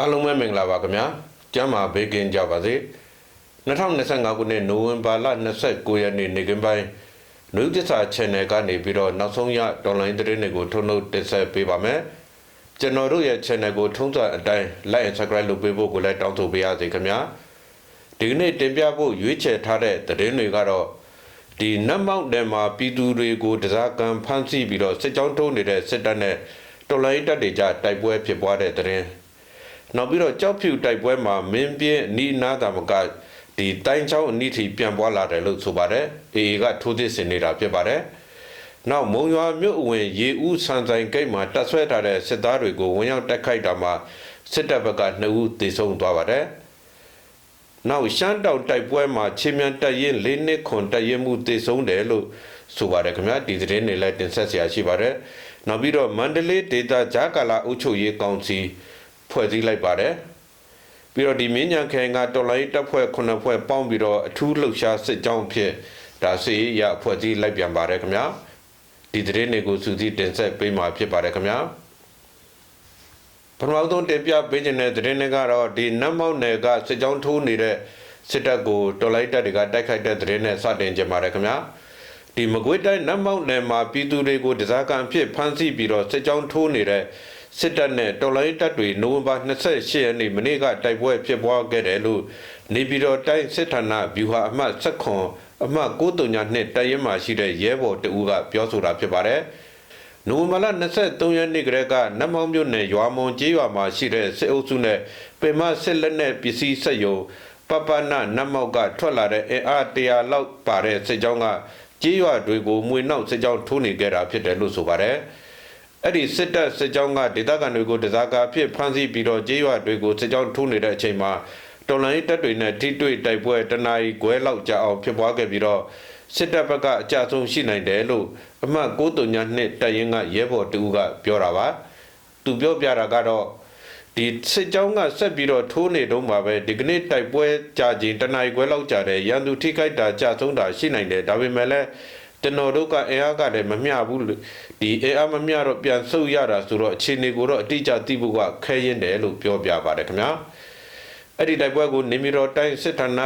အားလုံးပဲမင်္ဂလာပါခင်ဗျာကျမ်းမာဘေးကင်းကြပါစေ2025ခုနှစ်နိုဝင်ဘာလ29ရက်နေ့နေ့ကင်းပိုင်းနယူးသစ္စာ channel ကနေပြီးတော့နောက်ဆုံးရ online သတင်းတွေကိုထုတ်လုပ်တင်ဆက်ပေးပါမယ်ကျွန်တော်တို့ရဲ့ channel ကိုထုံးစံအတိုင်း like and subscribe လုပ်ပေးဖို့ကိုလည်းတောင်းဆိုပေးရစေခင်ဗျာဒီကနေ့တင်ပြဖို့ရွေးချယ်ထားတဲ့သတင်းတွေကတော့ဒီနတ်မောက်နယ်မှာပြည်သူတွေကိုတစားကံဖမ်းဆီးပြီးတော့စစ်ကြောင်းထိုးနေတဲ့စစ်တပ်နဲ့တော်လိုင်းတပ်တွေကြားတိုက်ပွဲဖြစ်ပွားတဲ့သတင်း နောက်ပြီးတော့ကြောက်ဖြူတိုက်ပွဲမှာမင်းပြင်းအနီးနားတာမကဒီတိုင်းချောင်းအနီးထိပြန်ပွားလာတယ်လို့ဆိုပါတယ်အေအေကထိုးသစ်စင်နေတာဖြစ်ပါတယ်နောက်မုံရွာမြို့အဝင်ရေဦးဆန်ဆိုင်ဂိတ်မှာတပ်ဆွဲထားတဲ့စစ်သားတွေကိုဝင်ရောက်တိုက်ခိုက်တာမှာစစ်တပ်ဘက်က2ဦးသေဆုံးသွားပါတယ်နောက်ရှမ်းတောင်တိုက်ပွဲမှာချင်းမြန်တပ်ရင်၄နှစ်ခွန်တပ်ရင်မှုသေဆုံးတယ်လို့ဆိုပါတယ်ခင်ဗျာဒီသတင်းတွေလည်းတင်ဆက်ဆရာရှိပါတယ်နောက်ပြီးတော့မန္တလေးဒေသဂျာကာလာအုပ်ချုပ်ရေးကောင်စီ ဖွဲ့စည်းလိုက်ပါတယ်ပြီးတော့ဒီမင်းညာခိုင်ကတော်လိုင်းတပ်ဖွဲ့ခုနှစ်ဖွဲ့ပေါင်းပြီးတော့အထူးလှုပ်ရှားစစ်ကြောင်းဖြစ်ဒါစီရဖွဲ့စည်းလိုက်ပြန်ပါတယ်ခင်ဗျာဒီသတင်းတွေကိုစူးစီးတင်ဆက်ပေးမှာဖြစ်ပါတယ်ခင်ဗျာပထမဆုံးတင်ပြပေးခြင်းတဲ့သတင်းတွေကတော့ဒီနတ်မောက်နယ်ကစစ်ကြောင်းထိုးနေတဲ့စစ်တပ်ကိုတော်လိုက်တပ်တွေကတိုက်ခိုက်တဲ့သတင်းနဲ့စတင်ကြပါတယ်ခင်ဗျာဒီမကွေးတိုင်းနတ်မောက်နယ်မှာပြည်သူတွေကိုတစားကံဖြစ်ဖမ်းဆီးပြီးတော့စစ်ကြောင်းထိုးနေတဲ့ စစ်တပ်နဲ့တော်လိုင်းတပ်တွေနိုဝင်ဘာ28ရက်နေ့မနေ့ကတိုက်ပွဲဖြစ်ပွားခဲ့တယ်လို့နေပြည်တော်တိုင်းစစ်ဌာနဗျူဟာအမှတ်7အမှတ်939နှစ်တရင်မှာရှိတဲ့ရဲဘော်တဦးကပြောဆိုတာဖြစ်ပါတယ်။နိုဝင်ဘာလ23ရက်နေ့ကလေးကနတ်မောင်မြို့နယ်ရွာမွန်ကျေးရွာမှာရှိတဲ့စစ်အုပ်စုနဲ့ပင်မစစ်လက်နက်ပစ္စည်းစက်ယုံပပနာနတ်မောက်ကထွက်လာတဲ့အင်အားတရာလောက်ပါတဲ့စစ်ကြောင်းကကျေးရွာတွေကိုမွေနောက်စစ်ကြောင်းထိုးနေကြတာဖြစ်တယ်လို့ဆိုပါတယ်။ အဲ့ဒီစစ်တပ်စစ်ကြောင်းကဒေသခံတွေကိုတစားကာဖြစ်ဖမ်းဆီးပြီးတော့ကြေးရွာတွေကိုစစ်ကြောင်းထိုးနေတဲ့အချိန်မှာတော်လိုင်းတပ်တွေနဲ့ထိတွေ့တိုက်ပွဲတနာရီခွဲလောက်ကြာအောင်ဖြစ်ပွားခဲ့ပြီးတော့စစ်တပ်ဘက်ကအကြဆုံးရှိနိုင်တယ်လို့အမှတ်939နှစ်တပ်ရင်းကရဲဘော်တူကပြောတာပါသူပြောပြတာကတော့ဒီစစ်ကြောင်းကဆက်ပြီးတော့ထိုးနေတော့မှာပဲဒီကနေ့တိုက်ပွဲကြာချိန်တနာရီခွဲလောက်ကြာတယ်ရန်သူထိခိုက်တာကြာဆုံးတာရှိနိုင်တယ်ဒါပေမဲ့လည်း ကျွန်တော်တို့ကအင်အားကလည်းမမျှဘူးဒီအင်အားမမျှတော့ပြန်ဆုတ်ရတာဆိုတော့အခြေအနေကိုတော့အတိအကျသိဖို့ကခဲရင်တယ်လို့ပြောပြပါတယ်ခင်ဗျာအဲ့ဒီတိုက်ပွဲကိုနေမီတော်တိုင်းစစ်ဌာန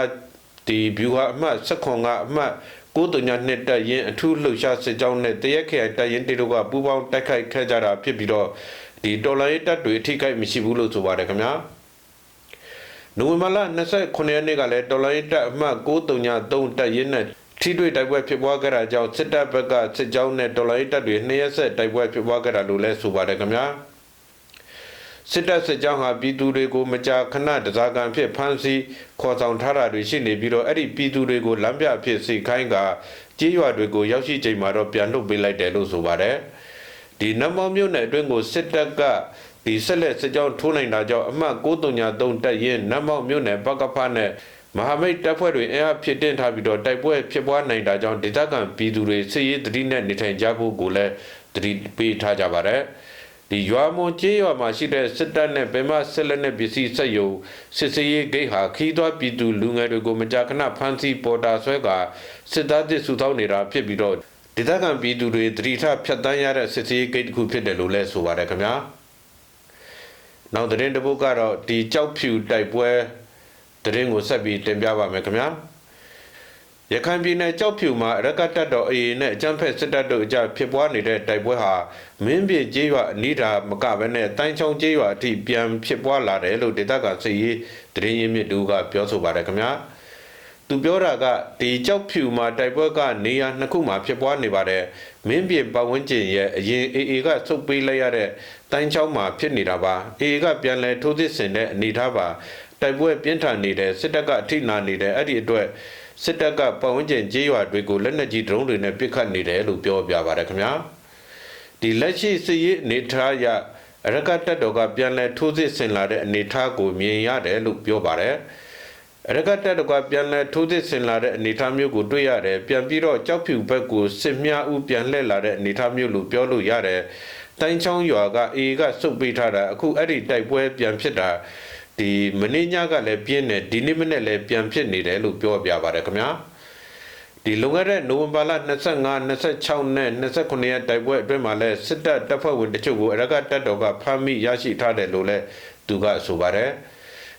ဒီဘျူဟာအမှတ်16ကအမှတ်ကိုတုညာနှစ်တက်ရင်အထူးလှုပ်ရှားစစ်ကြောင်းနဲ့တရက်ခေတက်ရင်တေတို့ကပူးပေါင်းတိုက်ခိုက်ခဲ့ကြတာဖြစ်ပြီးတော့ဒီတော်လိုင်းတပ်တွေအထိခိုက်မရှိဘူးလို့ဆိုပါတယ်ခင်ဗျာနိုဝင်ဘာလ29ရက်နေ့ကလည်းတော်လိုင်းတပ်အမှတ်933တက်ရင်နဲ့ ထိတွေ့တိုက်ပွဲဖြစ်ပွားခဲ့တာကြောင့်စစ်တပ်ဘက်ကစစ်ကြောင်းနဲ့တော်လိုင်းတပ်တွေနှစ်ရက်ဆက်တိုက်ပွဲဖြစ်ပွားခဲ့တာလို့လည်းဆိုပါတယ်ခင်ဗျာစစ်တပ်စစ်ကြောင်းဟာပြည်သူတွေကိုမကြာခဏတစားကံဖြစ်ဖမ်းဆီးခေါ်ဆောင်ထားတာတွေရှိနေပြီးတော့အဲ့ဒီပြည်သူတွေကိုလမ်းပြဖြစ်စိတ်ခိုင်းကကြေးရွာတွေကိုရောက်ရှိချိန်မှာတော့ပြန်လွတ်ပေးလိုက်တယ်လို့ဆိုပါတယ်ဒီနမောမြို့နယ်အတွင်းကိုစစ်တပ်ကဒီဆက်လက်စစ်ကြောင်းထိုးနိုင်တာကြောင့်အမှတ်933တပ်ရင်းနမောမြို့နယ်ဘကဖနဲ့ မဟာမိတ်တပ်ဖွဲ့တွေအင်အားဖြစ်တင်ထားပြီးတော့တိုက်ပွဲဖြစ်ပွားနိုင်တာကြောင့်ဒေသခံပြည်သူတွေစစ်ရေးတတိနဲ့နေထိုင်ကြဖို့ကိုလည်းတတိပေးထားကြပါတယ်ဒီရွာမွန်ကျေးရွာမှာရှိတဲ့စစ်တပ်နဲ့ဗမာစစ်လက်နက်ပစ္စည်းစက်ယုံစစ်စရေးဂိတ်ဟာခီးသွွားပြည်သူလူငယ်တွေကိုမကြာခဏဖမ်းဆီးပေါ်တာဆွဲကစစ်သားတစ်စုထောင်းနေတာဖြစ်ပြီးတော့ဒေသခံပြည်သူတွေတတိထဖြတ်တန်းရတဲ့စစ်စရေးဂိတ်တစ်ခုဖြစ်တယ်လို့လည်းဆိုပါတယ်ခင်ဗျာနောက်သတင်းတစ်ပုဒ်ကတော့ဒီကြောက်ဖြူတိုက်ပွဲ သတင်းကိုဆက်ပြီးတင်ပြပါမယ်ခင်ဗျာရခိုင်ပြည်နယ်ကြောက်ဖြူမှာရကတ်တပ်တော်အေအေနဲ့အကြမ်းဖက်စစ်တပ်တို့အကြဖြစ်ပွားနေတဲ့တိုက်ပွဲဟာမင်းပြကျေးရွာအနီးတာမကဘဲနဲ့တိုင်းချောင်းကျေးရွာအထိပြန်ဖြစ်ပွားလာတယ်လို့ဒေသခံစစ်ရေးသတင်းရင်းမြစ်တူကပြောဆိုပါတယ်ခင်ဗျာသူပြောတာကဒီကြောက်ဖြူမှာတိုက်ပွဲကနေရာနှစ်ခုမှာဖြစ်ပွားနေပါတယ်မင်းပြပတ်ဝန်းကျင်ရဲ့အရင်အေအေကစုပ်ပေးလိုက်ရတဲ့တိုင်းချောင်းမှာဖြစ်နေတာပါအေအေကပြန်လဲထိုးစစ်ဆင်တဲ့အနေထားပါ တိုက်ပွဲပြင်းထန်နေတယ်စစ်တပ်ကအထိနာနေတယ်အဲ့ဒီအတွက်စစ်တပ်ကပတ်ဝန်းကျင်ကြေးရွာတွေကိုလက်နက်ကြီးဒရုန်းတွေနဲ့ပစ်ခတ်နေတယ်လို့ပြောပြပါတယ်ခင်ဗျာဒီလက်ရှိစစ်ရေးအနေထားရအရကတပ်တော်ကပြန်လဲထိုးစစ်ဆင်လာတဲ့အနေထားကိုမြင်ရတယ်လို့ပြောပါတယ်အရကတပ်တော်ကပြန်လဲထိုးစစ်ဆင်လာတဲ့အနေထားမျိုးကိုတွေ့ရတယ်ပြန်ပြီးတော့ကြောက်ဖြူဘက်ကိုစစ်မြဦးပြန်လှည့်လာတဲ့အနေထားမျိုးလို့ပြောလို့ရတယ်တိုင်းချောင်းရွာကအေကစုပ်ပေးထားတာအခုအဲ့ဒီတိုက်ပွဲပြန်ဖြစ်တာ ဒီမနေ့ညကလည်းပြင်းတယ်ဒီနေ့မနေ့လည်းပြန်ဖြစ်နေတယ်လို့ပြောပြပါတယ်ခင်ဗျာဒီလွန်ခဲ့တဲ့နိုဝင်ဘာလ25 26နဲ့29ရက်တိုက်ပွဲအတွင်းမှာလည်းစစ်တပ်တပ်ဖွဲ့ဝင်တချို့ကိုအရကတပ်တော်ကဖမ်းမိရရှိထားတယ်လို့လည်းသူကဆိုပါတယ်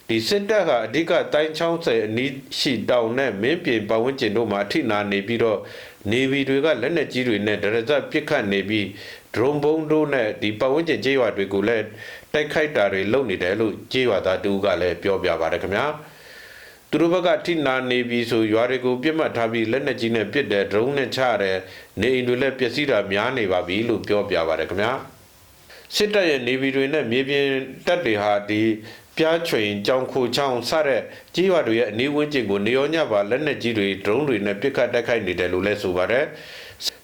ဒီစစ်တပ်ကအဓိကတိုင်းချောင်းဆယ်အနီးရှိတောင်နဲ့မင်းပြင်ပတ်ဝန်းကျင်တို့မှာအထိနာနေပြီးတော့နေဗီတွေကလက်နက်ကြီးတွေနဲ့ဒရဇတ်ပစ်ခတ်နေပြီးဒရုန်းဘုံတို့နဲ့ဒီပတ်ဝန်းကျင်ကြေးရွာတွေကိုလည်း တိုက်ခိုက်တာတွေလုပ်နေတယ်လို့ကြေးရွာသားတူကလည်းပြောပြပါတယ်ခင်ဗျာသူတို့ဘက်ကထိနာနေပြီဆိုရွာတွေကိုပြစ်မှတ်ထားပြီးလက်နက်ကြီးနဲ့ပစ်တယ်ဒရုန်းနဲ့ချတယ်နေအိမ်တွေလည်းပျက်စီးတာများနေပါပြီလို့ပြောပြပါတယ်ခင်ဗျာစစ်တပ်ရဲ့နေဗီတွေနဲ့မြေပြင်တပ်တွေဟာဒီပြားချွင်ကြောင်ခိုချောင်းစတဲ့ကြီးရွာတွေရဲ့အနီးဝန်းကျင်ကိုနေရောညပါလက်နက်ကြီးတွေဒရုန်းတွေနဲ့ပစ်ခတ်တိုက်ခိုက်နေတယ်လို့လည်းဆိုပါတယ်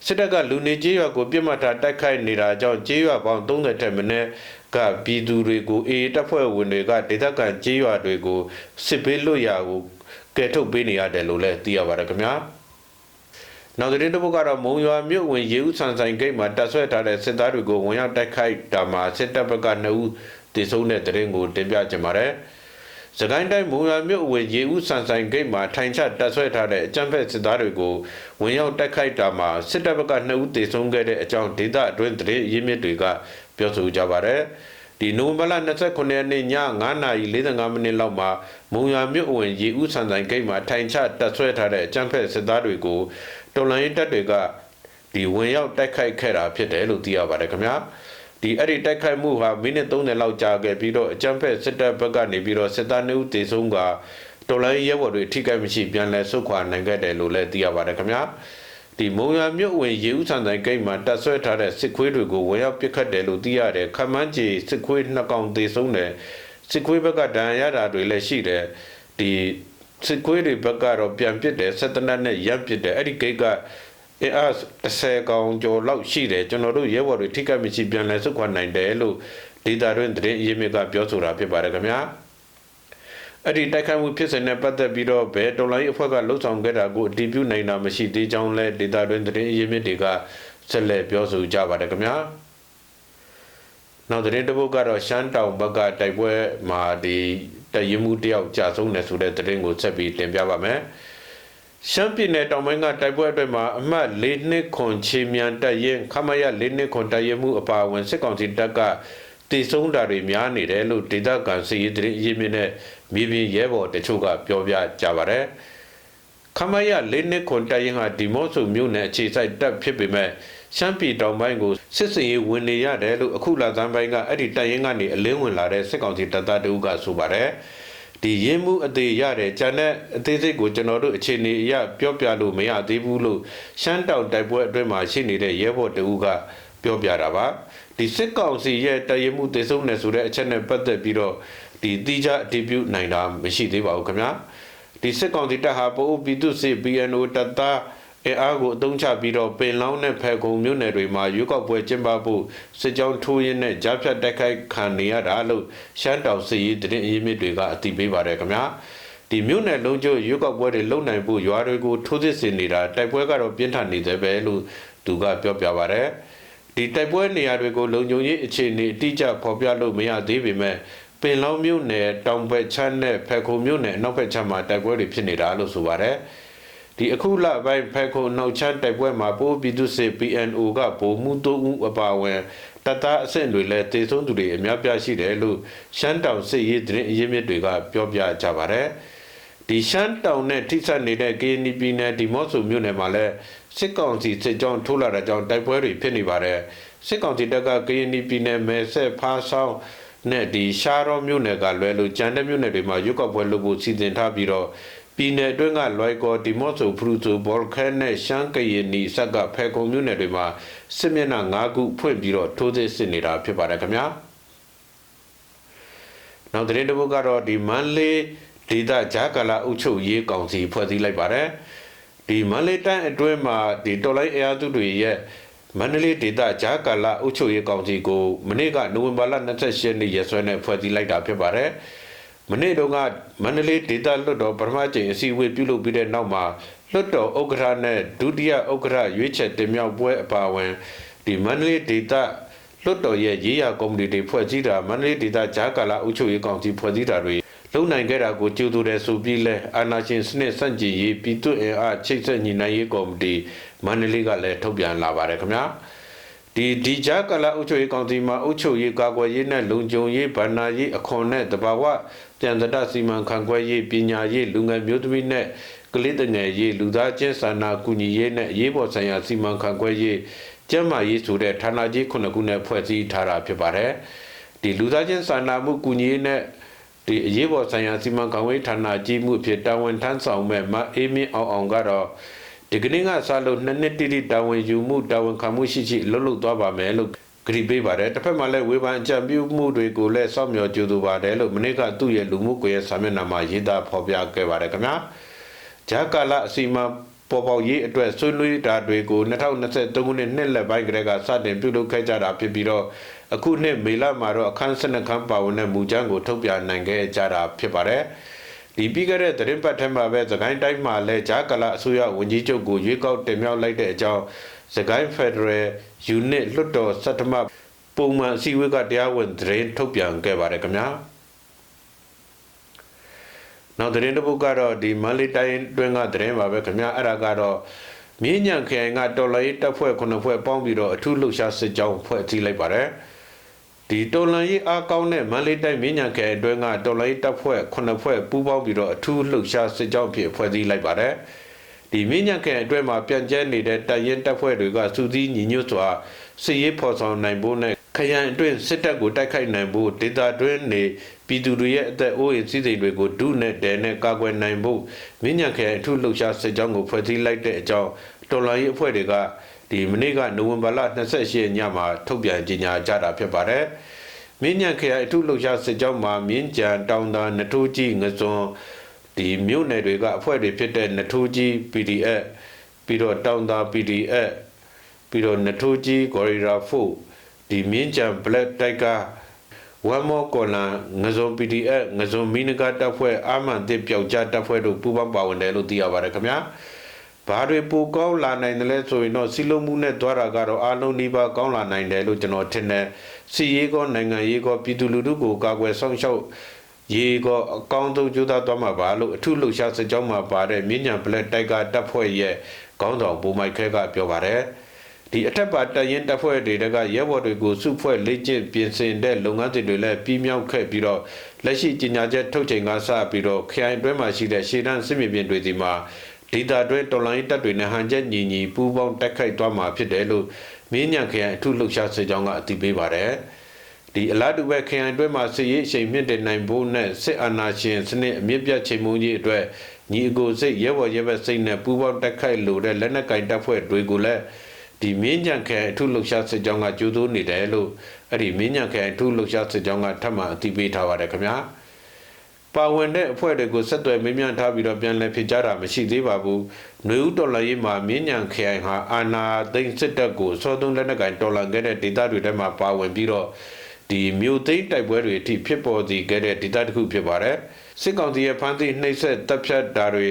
စစ်တပ်ကလူနေကြီးရွာကိုပြစ်မှတ်ထားတိုက်ခိုက်နေတာကြောင့်ကြီးရွာပေါင်း30ထက်မနည်း ကပြည်သူတွေကိုအေးတပ်ဖွဲ့ဝင်တွေကဒေသခံကြီးရွာတွေကိုစစ်ပေးလွတ်ရာကိုကယ်ထုတ်ပေးနေရတယ်လို့လည်းသိရပါတယ်ခင်ဗျာနောက်သတင်းတစ်ပုဒ်ကတော့မုံရွာမြို့ဝင်ရေဦးဆန်ဆိုင်ဂိတ်မှာတပ်ဆွဲထားတဲ့စစ်သားတွေကိုဝင်ရောက်တိုက်ခိုက်တာမှာစစ်တပ်ဘက်က2ဦးတေဆုံးတဲ့သတင်းကိုတင်ပြကြပါမယ်။စကိုင်းတိုင်းမုံရွာမြို့ဝင်ရေဦးဆန်ဆိုင်ဂိတ်မှာထိုင်ချတပ်ဆွဲထားတဲ့အကြမ်းဖက်စစ်သားတွေကိုဝင်ရောက်တိုက်ခိုက်တာမှာစစ်တပ်ဘက်က2ဦးတေဆုံးခဲ့တဲ့အကြောင်းဒေသအတွင်းသတင်းရင်းမြစ်တွေက ပြောဆိုကြပါရယ်။ဒီနိုဝင်ဘာလ29ရက်နေ့ည9:45မိနစ်လောက်မှာမုံရွာမြို့ဝင်ရေဦးဆန်ဆိုင်ဂိတ်မှာထိုင်ချတပ်ဆွဲထားတဲ့အကြမ်းဖက်စစ်သားတွေကိုတော်လိုင်းတပ်တွေကဒီဝင်ရောက်တိုက်ခိုက်ခဲ့တာဖြစ်တယ်လို့သိရပါတယ်ခင်ဗျာဒီအဲ့ဒီတိုက်ခိုက်မှုဟာမိနစ်30လောက်ကြာခဲ့ပြီးတော့အကြမ်းဖက်စစ်တပ်ဘက်ကနေပြီးတော့စစ်သားနှုတ်တေဆုံးကတော်လိုင်းရဲဘော်တွေထိခိုက်မရှိပြန်လဲဆုတ်ခွာနိုင်ခဲ့တယ်လို့လည်းသိရပါတယ်ခင်ဗျာ ဒီမုံရမြို့ဝင်ရေဦးဆန်ဆိုင်ဂိတ်မှာတပ်ဆွဲထားတဲ့စစ်ခွေးတွေကိုဝင်ရောက်ပစ်ခတ်တယ်လို့သိရတယ်ခမန်းကြီးစစ်ခွေးနှစ်ကောင်တေဆုံးတယ်စစ်ခွေးဘက်ကဒဏ်ရာရတာတွေလည်းရှိတယ်ဒီစစ်ခွေးတွေဘက်ကတော့ပြန်ပစ်တယ်ဆက်တနတ်နဲ့ရပ်ပစ်တယ်အဲ့ဒီဂိတ်ကအင်အား30ကောင်ကျော်လောက်ရှိတယ်ကျွန်တော်တို့ရဲဘော်တွေထိခိုက်မရှိပြန်လဲစုခွာနိုင်တယ်လို့ဒေတာတွင်သတင်းအရေးမြစ်ကပြောဆိုတာဖြစ်ပါတယ်ခင်ဗျာ အဲ့ဒီတိုက်ခိုက်မှုဖြစ်စဉ်နဲ့ပတ်သက်ပြီးတော့ဘယ်တော်လိုင်းအဖွဲ့ကလှုပ်ဆောင်ခဲ့တာကိုအတည်ပြုနိုင်တာမရှိသေးကြောင်းလဲဒေတာတွင်သတင်းအရေးမြစ်တွေကဆက်လက်ပြောဆိုကြပါတယ်ခင်ဗျာနောက်သတင်းတစ်ပုဒ်ကတော့ရှမ်းတောင်ဘက်ကတိုက်ပွဲမှာဒီတရင်မှုတယောက်ကြာဆုံးတယ်ဆိုတဲ့သတင်းကိုဆက်ပြီးတင်ပြပါမယ်။ရှမ်းပြည်နယ်တောင်ပိုင်းကတိုက်ပွဲအတွက်မှာအမှတ်၄နှစ်ခွန်ချီမြန်တပ်ရင်ခမရ၄နှစ်ခွန်တပ်ရင်မှုအပါအဝင်စစ်ကောင်စီတပ်က တည်ဆုံးတာတွေများနေတယ်လို့ဒေသခံစီရေးသတင်းအရေးမြစ်နဲ့မြေပြင်ရဲဘော်တချို့ကပြောပြကြပါဗျ။ခမရ၄နှစ်ခွန်တပ်ရင်ဟာဒီမော့ဆိုမြို့နယ်အခြေစိုက်တပ်ဖြစ်ပေမဲ့ရှမ်းပြည်တောင်ပိုင်းကိုစစ်စင်ရေးဝင်နေရတယ်လို့အခုလာသန်းပိုင်းကအဲ့ဒီတိုင်ရင်ကနေအလင်းဝင်လာတဲ့စစ်ကောင်စီတပ်သားတဦးကဆိုပါတယ်ဒီရင်းမှုအသေးရတယ်ဂျန်တဲ့အသေးစိတ်ကိုကျွန်တော်တို့အခြေအနေအရပြောပြလို့မရသေးဘူးလို့ရှမ်းတောင်တိုက်ပွဲအတွင်းမှာရှိနေတဲ့ရဲဘော်တဦးကပြောပြတာပါ ဒီစစ်ကောင်စီရဲ့တရင်မှုသေဆုံးနေဆိုတဲ့အချက်နဲ့ပတ်သက်ပြီးတော့ဒီတိကျအတည်ပြုနိုင်တာမရှိသေးပါဘူးခင်ဗျာဒီစစ်ကောင်စီတပ်ဟာပို့ပြည်သူစစ် BNO တပ်သားအဲအားကိုအသုံးချပြီးတော့ပင်လောင်းနဲ့ဖဲခုံမြို့နယ်တွေမှာရွေးကောက်ပွဲကျင်းပဖို့စစ်ကြောင်းထိုးရင်းနဲ့ကြားဖြတ်တိုက်ခိုက်ခံနေရတာလို့ရှမ်းတောင်စစ်ရေးတရင်အရေးမြစ်တွေကအသိပေးပါတယ်ခင်ဗျာဒီမြို့နယ်လုံးကျရွေးကောက်ပွဲတွေလုံနိုင်ဖို့ရွာတွေကိုထိုးစစ်ဆင်နေတာတိုက်ပွဲကတော့ပြင်းထန်နေသေးပဲလို့သူကပြောပြပါတယ် ဒီတိုက်ပွဲနေရာတွေကိုလုံခြုံရေးအခြေအနေအတိအကျဖော်ပြလို့မရသေးပေမဲ့ပင်လောင်းမြို့နယ်တောင်ဘက်ချမ်းနဲ့ဖဲခုံမြို့နယ်အနောက်ဘက်ချမ်းမှာတိုက်ပွဲတွေဖြစ်နေတာလို့ဆိုပါတယ်ဒီအခုလပိုင်းဖဲခုံနှုတ်ချမ်းတိုက်ပွဲမှာပိုးပြည်သူစစ် PNO ကဗိုလ်မှူးတိုးဦးအပါအဝင်တတအဆင့်တွေလည်းတေဆုံးသူတွေအများပြားရှိတယ်လို့ရှမ်းတောင်စစ်ရေးသတင်းအရင်းမြစ်တွေကပြောပြကြပါတယ်ဒီရှမ်းတောင်နဲ့ထိစပ်နေတဲ့ KNP နဲ့ဒီမော့ဆိုမြို့နယ်မှာလည်း စစ်ကောင်စီစစ်ကြောင်းထိုးလာတဲ့ကြောင့်တိုက်ပွဲတွေဖြစ်နေပါတယ်စစ်ကောင်စီတပ်က KNP နဲ့မဲဆက်ဖားဆောင်နဲ့ဒီရှားရောမြို့နယ်ကလွဲလို့ကြံတဲ့မြို့နယ်တွေမှာရွက်ကောက်ပွဲလုပ်ဖို့စီစဉ်ထားပြီးတော့ပြည်နယ်အတွင်းကလွိုက်ကော်ဒီမော့ဆိုဖရူဆိုဘော်ခဲနဲ့ရှမ်းကရင်နီဆက်ကဖဲခုံမြို့နယ်တွေမှာစစ်မျက်နှာ၅ခုဖွင့်ပြီးတော့ထိုးစစ်ဆင်နေတာဖြစ်ပါတယ်ခင်ဗျာနောက်သတင်းတစ်ပုဒ်ကတော့ဒီမန်လေးဒေသဂျာကာလာအုပ်ချုပ်ရေးကောင်စီဖွဲ့စည်းလိုက်ပါတယ် ဒီမန်လေးတိုင်းအတွင်းမှာဒီတော်လိုင်းအရာသူတွေရဲ့မန္တလေးဒေသဂျာကာလာအုပ်ချုပ်ရေးကောင်စီကိုမနေ့ကနိုဝင်ဘာလ28ရက်နေ့ရက်စွဲနဲ့ဖွဲ့စည်းလိုက်တာဖြစ်ပါတယ်မနေ့တုန်းကမန္တလေးဒေသလွှတ်တော်ပထမကျင်းအစည်းအဝေးပြုလုပ်ပြီးတဲ့နောက်မှာလွှတ်တော်ဥက္ကဋ္ဌနဲ့ဒုတိယဥက္ကဋ္ဌရွေးချယ်တင်မြှောက်ပွဲအပါအဝင်ဒီမန္တလေးဒေသလွှတ်တော်ရဲ့ရေးရာကော်မတီတွေဖွဲ့စည်းတာမန္တလေးဒေသဂျာကာလာအုပ်ချုပ်ရေးကောင်စီဖွဲ့စည်းတာတွေ လုံနိုင်ခဲ့တာကိုကြိုးတူတယ်ဆိုပြီးလဲအာနာရှင်စနစ်စန့်ကျင်ရေးပြည်သူ့အင်အားချိတ်ဆက်ညီနိုင်ရေးကော်မတီမန္တလေးကလည်းထုတ်ပြန်လာပါတယ်ခင်ဗျာဒီဒီဂျာကလာအုပ်ချုပ်ရေးကောင်စီမှာအုပ်ချုပ်ရေးကာကွယ်ရေးနဲ့လုံခြုံရေးဗဏ္ဍာရေးအခွန်နဲ့တဘာဝပြန်တရစီမံခန့်ခွဲရေးပညာရေးလူငယ်မျိုးသမီးနဲ့ကလေးတငယ်ရေးလူသားချင်းစာနာကူညီရေးနဲ့အရေးပေါ်ဆိုင်ရာစီမံခန့်ခွဲရေးကျန်းမာရေးဆိုတဲ့ဌာနကြီးခုနှစ်ခုနဲ့ဖွဲ့စည်းထားတာဖြစ်ပါတယ်ဒီလူသားချင်းစာနာမှုကူညီရေးနဲ့ ဒီအရေးပေါ်ဆိုင်ရာစီမံခန့်ခွဲဌာနကြီးမှုအဖြစ်တာဝန်ထမ်းဆောင်မဲ့မအေးမင်းအောင်အောင်ကတော့ဒီကနေ့ကစလို့နှစ်နှစ်တိတိတာဝန်ယူမှုတာဝန်ခံမှုရှိရှိလှုပ်လှုပ်သွားပါမယ်လို့ဂရီပေးပါတယ်တစ်ဖက်မှာလည်းဝေဖန်အကြံပြုမှုတွေကိုလည်းစောင့်မျှော်ကြိုးသူပါတယ်လို့မနေ့ကသူ့ရဲ့လူမှုကွန်ရက်စာမျက်နှာမှာရေးသားဖော်ပြခဲ့ပါတယ်ခင်ဗျာဂျာကာလာအစီအမံ ပေါ်ပေါက်ရေးအတွက်ဆွေးနွေးတာတွေကို2023ခုနှစ်နှစ်လက်ပိုင်းကတည်းကစတင်ပြုလုပ်ခဲ့ကြတာဖြစ်ပြီးတော့အခုနှစ်မေလမှာတော့အခန်း12ခန်းပါဝင်တဲ့မူကြမ်းကိုထုတ်ပြန်နိုင်ခဲ့ကြတာဖြစ်ပါတယ်ဒီပြီးခဲ့တဲ့သတင်းပတ်ထဲမှာပဲသခိုင်းတိုင်းမှာလည်းဂျာကလာအစိုးရဝန်ကြီးချုပ်ကိုရွေးကောက်တင်မြှောက်လိုက်တဲ့အကြောင်းသခိုင်းဖက်ဒရယ်ယူနစ်လွတ်တော်စက်တမပုံမှန်အစည်းအဝေးကတရားဝင်သတင်းထုတ်ပြန်ခဲ့ပါတယ်ခင်ဗျာ နောက်သတင်းတစ်ပုဒ်ကတော့ဒီမန္တလေးတိုင်းတွင်းကသတင်းပါပဲခင်ဗျာအဲ့ဒါကတော့မြင်းညံခရိုင်ကတော်လိုင်းတပ်ဖွဲ့ခုနှစ်ဖွဲ့ပေါင်းပြီးတော့အထူးလှုပ်ရှားစစ်ကြောင်းဖွဲ့စည်းလိုက်ပါတယ်ဒီတော်လန်ရေးအားကောင်းတဲ့မန္တလေးတိုင်းမြင်းညံခရိုင်အတွင်းကတော်လိုင်းတပ်ဖွဲ့ခုနှစ်ဖွဲ့ပူးပေါင်းပြီးတော့အထူးလှုပ်ရှားစစ်ကြောင်းဖြစ်ဖွဲ့စည်းလိုက်ပါတယ်ဒီမြင်းညံခရိုင်အတွင်းမှာပြန်ကျဲနေတဲ့တပ်ရင်တပ်ဖွဲ့တွေကစူးစီးညီညွတ်စွာစစ်ရေးဖော်ဆောင်နိုင်ဖို့နဲ့ခရိုင်အတွင်းစစ်တပ်ကိုတိုက်ခိုက်နိုင်ဖို့ဒေသတွင်းနေ ပြည်သူတွေရဲ့အသက်အိုးအိမ်စည်းစိမ်တွေကိုဒုနဲ့ဒဲနဲ့ကာကွယ်နိုင်ဖို့မြင်းညံခရိုင်အထူးလှုပ်ရှားစစ်ကြောင်းကိုဖွဲ့စည်းလိုက်တဲ့အကြောင်းတော်လိုင်းရေးအဖွဲ့တွေကဒီမနေ့ကနိုဝင်ဘာလ28ရက်ညမှာထုတ်ပြန်ကြေညာကြတာဖြစ်ပါတယ်။မြင်းညံခရိုင်အထူးလှုပ်ရှားစစ်ကြောင်းမှာမြင်းကြံတောင်သာနထိုးကြီးငစွန်ဒီမြို့နယ်တွေကအဖွဲ့တွေဖြစ်တဲ့နထိုးကြီး PDF ပြီးတော့တောင်သာ PDF ပြီးတော့နထိုးကြီး Gorilla 4ဒီမြင်းကြံ Black Tiger ဝမ်မောကောလန်ငဇုံ PDF ငဇုံမီနကတပ်ဖွဲ့အာမန်တစ်ပျောက်ကြားတပ်ဖွဲ့တို့ပူးပေါင်းပါဝင်တယ်လို့သိရပါတယ်ခင်ဗျာဘာတွေပိုကောင်းလာနိုင်တယ်လဲဆိုရင်တော့စီလုံးမှုနဲ့တွားတာကတော့အားလုံးဒီပါကောင်းလာနိုင်တယ်လို့ကျွန်တော်ထင်တယ်စီရေးကောနိုင်ငံရေးကောပြည်သူလူထုကိုကာကွယ်ဆောင်ရှောက်ရေကောအကောင်းဆုံးကြိုးစားသွားမှာပါလို့အထုလှုပ်ရှားစစ်ကြောင်းမှာပါတဲ့မြင်းညံဘလက်တိုက်ကတပ်ဖွဲ့ရဲ့ခေါင်းဆောင်ဘူမိုက်ခဲကပြောပါတယ် ဒီအထက်ပါတရင်တပ်ဖွဲ့တွေကရဲဘော်တွေကိုစုဖွဲ့လေ့ကျင့်ပြင်ဆင်တဲ့လုပ်ငန်းတွေလည်းပြီးမြောက်ခဲ့ပြီးတော့လက်ရှိကြီးညာချက်ထုတ်ချိန်ကစပြီးတော့ခရိုင်အတွင်းမှာရှိတဲ့ရှေ့တန်းစစ်မြေပြင်တွေဒီမှာဒေတာတွဲတော်လိုင်းတပ်တွေနဲ့ဟန်ချက်ညီညီပူးပေါင်းတိုက်ခိုက်သွားမှာဖြစ်တယ်လို့မင်းညံခရိုင်အထုလှုပ်ရှားစစ်ကြောင်းကအသိပေးပါတယ်ဒီအလားတူပဲခရိုင်အတွင်းမှာစစ်ရေးအချိန်မြင့်တင်နိုင်ဖို့နဲ့စစ်အာဏာရှင်စနစ်အမြင့်ပြတ်ချိန်မှုကြီးအတွက်ညီအကိုစိတ်ရဲဘော်ရဲဘက်စိတ်နဲ့ပူးပေါင်းတိုက်ခိုက်လို့တဲ့လက်နက်ကင်တပ်ဖွဲ့တွေကိုလည်း ဒီမင်းညံခဲအထုလှုပ်ရှားစစ်ကြောင်းကကြိုးစိုးနေတယ်လို့အဲ့ဒီမင်းညံခဲအထုလှုပ်ရှားစစ်ကြောင်းကထပ်မံအသိပေးထားပါတယ်ခင်ဗျာပါဝင်တဲ့အဖွဲ့တွေကိုဆက်သွယ်မေးမြန်းထားပြီးတော့ပြန်လည်ဖြေကြားတာမရှိသေးပါဘူး။နှွေဦးတော်လှန်ရေးမှာမြင်းညံခရိုင်ဟာအာနာသိန်းစစ်တပ်ကိုစောသုံးလက်နက်ကင်တော်လှန်ခဲ့တဲ့ဒေသတွေထဲမှာပါဝင်ပြီးတော့ဒီမြို့သိမ်းတိုက်ပွဲတွေအထိဖြစ်ပေါ်စီခဲ့တဲ့ဒေသတစ်ခုဖြစ်ပါတယ်။စစ်ကောင်စီရဲ့ဖမ်းဆီးနှိပ်စက်တပ်ဖြတ်တာတွေ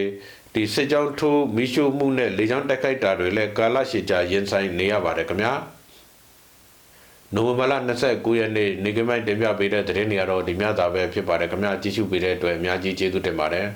ဒီစစ်ကြောင်းထိုးမိရှုမှုနဲ့လေကြောင်းတိုက်ခိုက်တာတွေလည်းကာလရှည်ကြာရင်ဆိုင်နေရပါတယ်ခင်ဗျာနိုဝင်ဘာလ29ရက်နေ့နေကမိုင်းတင်ပြပေးတဲ့သတင်းတွေကတော့ဒီများသာပဲဖြစ်ပါတယ်ခင်ဗျာကြည့်ရှုပေးတဲ့အတွက်အများကြီးကျေးဇူးတင်ပါတယ်